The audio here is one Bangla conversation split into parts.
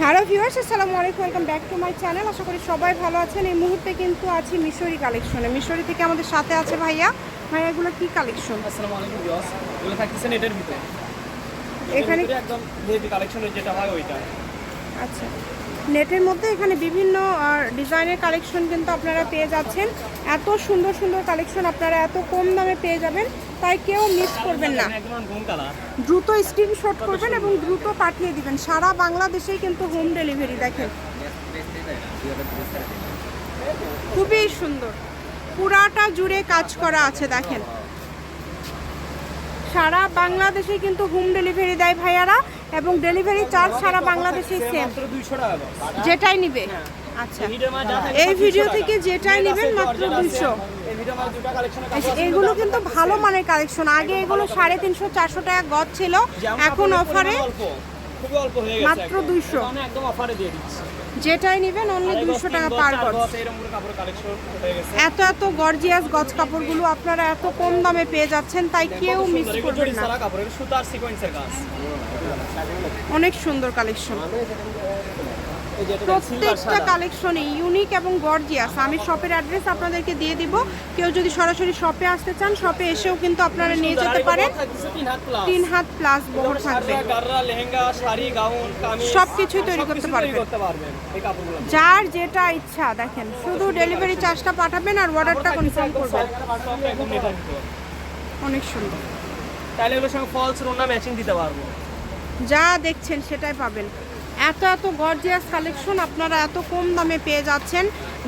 হ্যালো ভিউয়ার্স আসসালামু আলাইকুম welcome back to my channel. আশা করি সবাই ভালো আছেন। এই মুহূর্তে কিন্তু আছি মিশরি কালেকশনে। মিশরি থেকে আমাদের সাথে আছে ভাইয়া। ভাইয়া এগুলো কি কালেকশন? আসসালামু আলাইকুম ভিউয়ার্স। এগুলো থাকছে নেটের ভিতরে। এখানে এখানে একদম হেভি কালেকশনের যেটা হয় ওইটা। আচ্ছা। নেটের মধ্যে এখানে বিভিন্ন ডিজাইনের কালেকশন কিন্তু আপনারা পেয়ে যাচ্ছেন। এত সুন্দর সুন্দর কালেকশন আপনারা এত কম দামে পেয়ে যাবেন, তাই কেউ মিস করবেন না। দ্রুত স্ক্রিনশট করবেন এবং দ্রুত পাঠিয়ে দিবেন। সারা বাংলাদেশেই কিন্তু হোম ডেলিভারি দেখেন। খুবই সুন্দর। পুরাটা জুড়ে কাজ করা আছে, দেখেন। সারা বাংলাদেশে কিন্তু হোম ডেলিভারি দেয় ভাইয়ারা এবং ডেলিভারি চার্জ সারা বাংলাদেশে সেম মাত্র 200 টাকা দাম। যেটাই নিবে আচ্ছা এই ভিডিও থেকে যেটাই নেবেন মাত্র Georgette আছে। 200 এই ভিডিওর মাঝে দুটো কালেকশনের আচ্ছা, এগুলো কিন্তু ভালো মানের কালেকশন আগে এগুলো সাড়ে তিনশো চারশো টাকা গজ ছিল এখন অফারে খুবই অল্প হয়ে গেছে মাত্র 200 এটা একদম অফারে দিয়ে দিচ্ছি। যেটাই নেবেন অনলি আড়াই গজ, দুশো তিন টাকা পার গজ। এত এত গর্জিয়াস গজ কাপড়গুলো আপনারা এত কম দামে পেয়ে যাচ্ছেন তাই কেউ মিস করবেন না। অনেক সুন্দর কালেকশন প্রত্যেকটা কালেকশনে ইউনিক এবং গর্জিয়াস আমি শপের অ্যাড্রেস আপনাদেরকে দিয়ে দিব। কেউ যদি সরাসরি শপে আসতে চান শপে এসেও কিন্তু আপনারা নিয়ে যেতে পারেন। তিন হাত প্লাস বহর থাকবে। কামিজ, সবকিছুই তৈরি করতে পারবেন। যার যেটা ইচ্ছা দেখেন শুধু ডেলিভারি চার্জটা পাঠাবেন আর অর্ডারটা কনফার্ম করবেন। অনেক সুন্দর। তাহলে এগুলোর সঙ্গে ফলস রোনা ম্যাচিং দিতে পারব। যা দেখছেন সেটাই পাবেন। এত এত গর্জিয়াস কালেকশন আপনারা এত কম দামে পেয়ে যাচ্ছেন।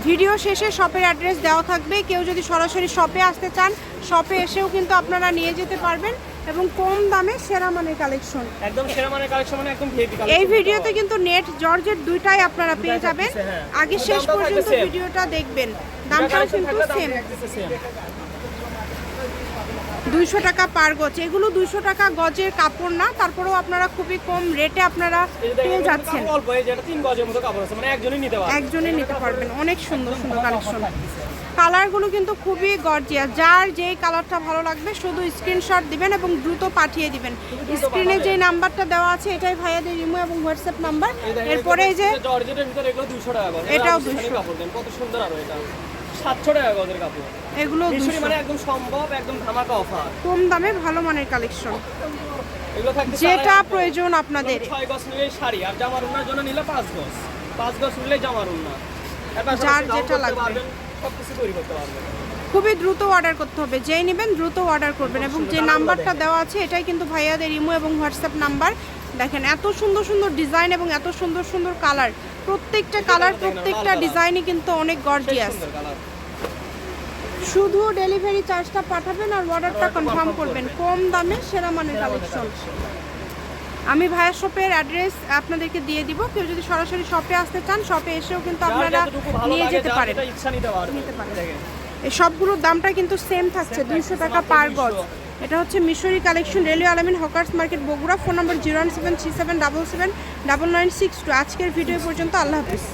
ভিডিও শেষে শপের অ্যাড্রেস দেওয়া থাকবে। কেউ যদি সরাসরি শপে আসতে চান শপে এসেও কিন্তু আপনারা নিয়ে যেতে পারবেন এবং কম দামে সেরা মানের কালেকশন। একদম সেরা মানের কালেকশন মানে একদম হেভি এই ভিডিওতে কিন্তু নেট জর্জেট দুইটাই আপনারা পেয়ে যাবেন। হ্যাঁ। আগে শেষ পর্যন্ত ভিডিওটা দেখবেন। দামটাও কিন্তু সেম দুইশো টাকা পার গজ। এগুলো দুইশো টাকা গজের কাপড় না তারপরেও আপনারা খুবই কম রেটে আপনারা পেয়ে যাচ্ছেন। একজনে নিতে পারবেন অনেক সুন্দর সুন্দর কালেকশন কালারগুলো কিন্তু খুবই গর্জিয়া যার যেই কালারটা ভালো লাগবে শুধু স্ক্রিনশট দিবেন এবং দ্রুত পাঠিয়ে দিবেন। স্ক্রিনে যে নাম্বারটা দেওয়া আছে এটাই ভাইয়াদের ইমো এবং হোয়াটসঅ্যাপ নাম্বার এরপরে এই যে জর্জেটের ভিতরে এগুলো 200 টাকা এটাও এটা। 200 কাপড় দেন কত সুন্দর আর এটা 700 টাকা গজের কাপড়। এগুলো মিশরি 200 মানে একদম সম্ভব একদম ধামাকা অফার কম দামে ভালো মানের কালেকশন যেটা প্রয়োজন আপনাদের। ছয় গজ নিলে শাড়ি আর জামার উন্নার জন্য নিলে পাঁচ গজ। পাঁচ গজ নিলে জামার উন্না যার যেটা লাগবে। সব কিছু তৈরি করতে পারবেন। খুবই দ্রুত অর্ডার করতে হবে। যেই নেবেন দ্রুত অর্ডার করবেন এবং যে নাম্বারটা দেওয়া আছে এটাই কিন্তু ভাইয়াদের ইমো এবং হোয়াটসঅ্যাপ নাম্বার দেখেন এত সুন্দর সুন্দর ডিজাইন এবং এত সুন্দর সুন্দর কালার প্রত্যেকটা কালার প্রত্যেকটা ডিজাইনই কিন্তু অনেক গর্জিয়াস শুধু ডেলিভারি চার্জটা পাঠাবেন আর অর্ডারটা কনফার্ম করবেন। কম দামে সেরা মানের কালেকশন আমি ভাইয়া শপের অ্যাড্রেস আপনাদেরকে দিয়ে দিব। কেউ যদি সরাসরি শপে আসতে চান শপে এসেও কিন্তু আপনারা নিয়ে যেতে পারেন। নিতে পারেন। এই সবগুলোর দামটা কিন্তু সেম থাকছে দুইশো টাকা পার গজ। এটা হচ্ছে Mishri collection railway Alamin hawkers market Bogura. Phone number zero one seven three seven double seven double nine six two. আজকের ভিডিও পর্যন্ত আল্লাহ হাফিজ।